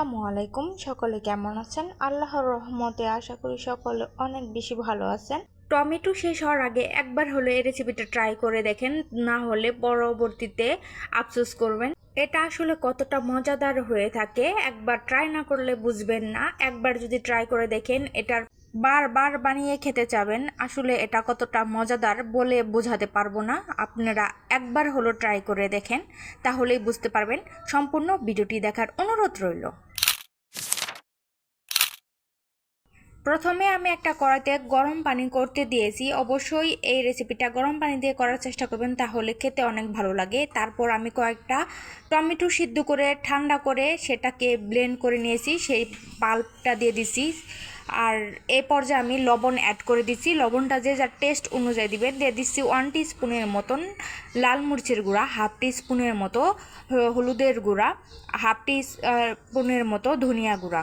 আসসালামু আলাইকুম। সকলে কেমন আছেন? আল্লাহর রহমতে আশা করি সকলে অনেক বেশি ভালো আছেন। টমেটো শেষ হওয়ার আগে একবার হলে এই রেসিপিটা ট্রাই করে দেখেন, না হলে পরবর্তীতে আফসোস করবেন। এটা আসলে কতটা মজাদার হয়ে থাকে, একবার ট্রাই না করলে বুঝবেন না। একবার যদি ট্রাই করে দেখেন, এটার বারবার বানিয়ে খেতে চাবেন। আসলে এটা কতটা মজাদার বলে বোঝাতে পারব না। আপনারা একবার হলো ট্রাই করে দেখেন, তাহলেই বুঝতে পারবেন। সম্পূর্ণ ভিডিওটি দেখার অনুরোধ রইল। প্রথমে আমি একটা কড়াইতে গরম পানি করতে দিয়েছি। অবশ্যই এই রেসিপিটা গরম পানি দিয়ে করার চেষ্টা করবেন, তাহলে খেতে অনেক ভালো লাগে। তারপর আমি কয়েকটা টমেটো সিদ্ধ করে, ঠান্ডা করে সেটাকে ব্লেন্ড করে নিয়েছি। সেই পাল্পটা দিয়ে দিছি। আর এই পর্যায়ে আমি লবণ অ্যাড করে দিচ্ছি লবণটা যে যার টেস্ট অনুযায়ী দিবেন দিয়ে দিচ্ছি ওয়ান স্পুনের মতন লাল মরিচের গুঁড়া হাফ স্পুনের মতো হলুদের গুঁড়া হাফ স্পুনের মতো ধনিয়া গুঁড়া।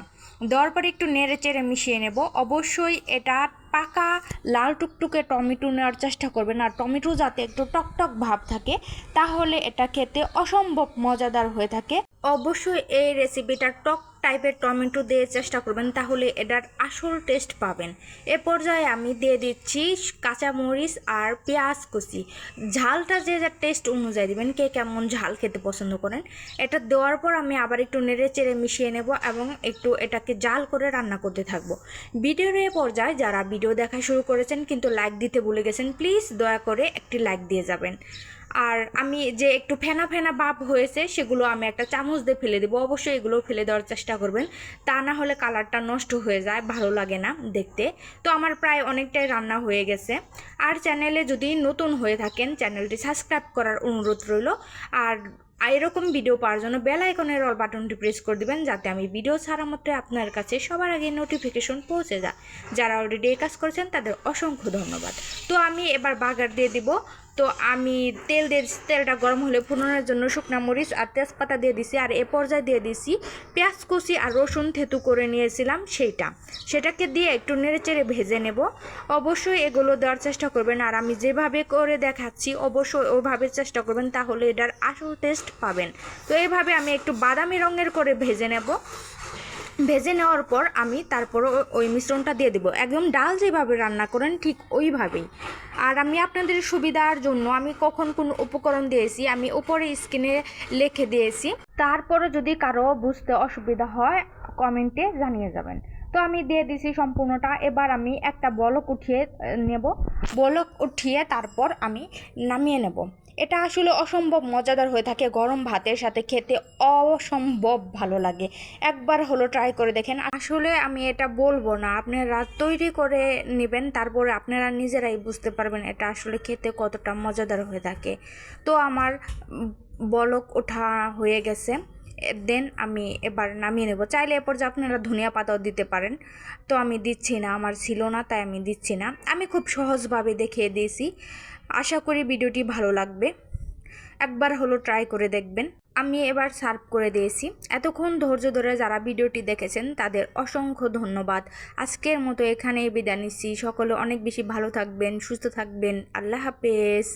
দেওয়ার পরে একটু নেড়ে চেড়ে মিশিয়ে নেব। অবশ্যই এটা পাকা, লাল টুকটুকে টমেটো নেওয়ার চেষ্টা করবেন। আর টমেটো যাতে একটু টকটক ভাব থাকে, তাহলে এটা খেতে অসম্ভব মজাদার হয়ে থাকে। অবশ্যই এই রেসিপিটা টক টাইপের টমেটো দিয়ে চেষ্টা করবেন, তাহলে এটার আসল টেস্ট পাবেন। এ পর্যায়ে আমি দিয়ে দিচ্ছি কাঁচামরিচ আর পেঁয়াজ কুচি। ঝালটা যে যার টেস্ট অনুযায়ী দিবেন, কে কেমন ঝাল খেতে পছন্দ করেন, এটা দেওয়ার পর আমি আবার একটু নেড়ে চেড়ে মিশিয়ে নেব এবং একটু এটাকে জাল করে রান্না করতে থাকব। ভিডিওর এ পর্যায়ে যারা ভিডিও দেখা শুরু করেছেন কিন্তু লাইক দিতে ভুলে গেছেন প্লিজ দয়া করে একটি লাইক দিয়ে যাবেন। আর আমি যে একটু ফেনা ফেনা ভাব হয়েছে, সেগুলো আমি একটা চামচ দিয়ে ফেলে দেবো। অবশ্যই এগুলো ফেলে দেওয়ার চেষ্টা করবেন। তা না হলে কালারটা নষ্ট হয়ে যায়, ভালো লাগে না দেখতে। তো আমার প্রায় অনেকটাই রান্না হয়ে গেছে। আর চ্যানেলে যদি নতুন হয়ে থাকেন, চ্যানেলটি সাবস্ক্রাইব করার অনুরোধ রইল। আর এরকম ভিডিও পাওয়ার জন্য বেল আইকনের অল বাটনটি প্রেস করে দিবেন, যাতে আমি ভিডিও ছাড়া মাত্র আপনার কাছে সবার আগে নোটিফিকেশন পৌঁছে যায়। যারা অলরেডি এই কাজ করেছেন, তাদের অসংখ্য ধন্যবাদ। তো আমি এবার বাগার দিয়ে দিব। তো আমি তেল দিয়ে তেলটা গরম হলে ফুটানোর জন্য শুকনা মরিচ আর তেজপাতা দিয়ে দিছি আর এ পর্যায়ে দিয়ে দিছি পেঁয়াজ কুচি আর রসুন থেতু করে নিয়েছিলাম সেইটা। সেটাকে দিয়ে একটু নেড়ে চেড়ে ভেজে নেব। অবশ্যই এগুলো দেওয়ার চেষ্টা করবেন আর আমি যেভাবে করে দেখাচ্ছি অবশ্যই ওভাবে চেষ্টা করবেন তাহলে এটার আসল টেস্ট পাবেন। তো এইভাবে আমি একটু বাদামি রঙের করে ভেজে নেব। ভেজে নেওয়ার পর আমি তারপর ওই মিশ্রণটা দিয়ে দেবো। একদম ডাল যেভাবে রান্না করেন, ঠিক ওইভাবেই। আর আমি আপনাদের সুবিধার জন্য আমি কখন কোন উপকরণ দিয়েছি, আমি উপরে স্ক্রিনে লিখে দিয়েছি। তারপরে যদি কারও বুঝতে অসুবিধা হয়, কমেন্টে জানিয়ে যাবেন। তো আমি দিয়ে দিছি সম্পূর্ণটা। এবার আমি একটা বলক উঠিয়ে নেব। বলক উঠিয়ে তারপর আমি নামিয়ে নেব। এটা আসলে অসম্ভব মজাদার হয়ে থাকে। গরম ভাতের সাথে খেতে অসম্ভব ভালো লাগে। একবার হলো ট্রাই করে দেখেন। আসলে আমি এটা বলব না। আপনারা তৈরি করে নেবেন, তারপরে আপনারা নিজেরাই বুঝতে পারবেন এটা আসলে খেতে কতটা মজাদার হয়ে থাকে। তো আমার বলক ওঠা হয়ে গেছে। দেন আমি এবার নামিয়ে নেব। চাইলে এরপর যে আপনারা ধনিয়া পাতাও দিতে পারেন। তো আমি দিচ্ছি না, আমার ছিল না, তাই আমি দিচ্ছি না। আমি খুব সহজভাবে দেখিয়ে দিয়েছি। আশা করি ভিডিওটি ভালো লাগবে। একবার হলো ট্রাই করে দেখবেন। আমি এবার সার্ভ করে দিয়েছি। এতক্ষণ ধৈর্য ধরে যারা ভিডিওটি দেখেছেন, তাদের অসংখ্য ধন্যবাদ। আজকের মতো এখানেই বিদায় নিচ্ছি। সকলে অনেক বেশি ভালো থাকবেন, সুস্থ থাকবেন। আল্লাহ হাফেজ।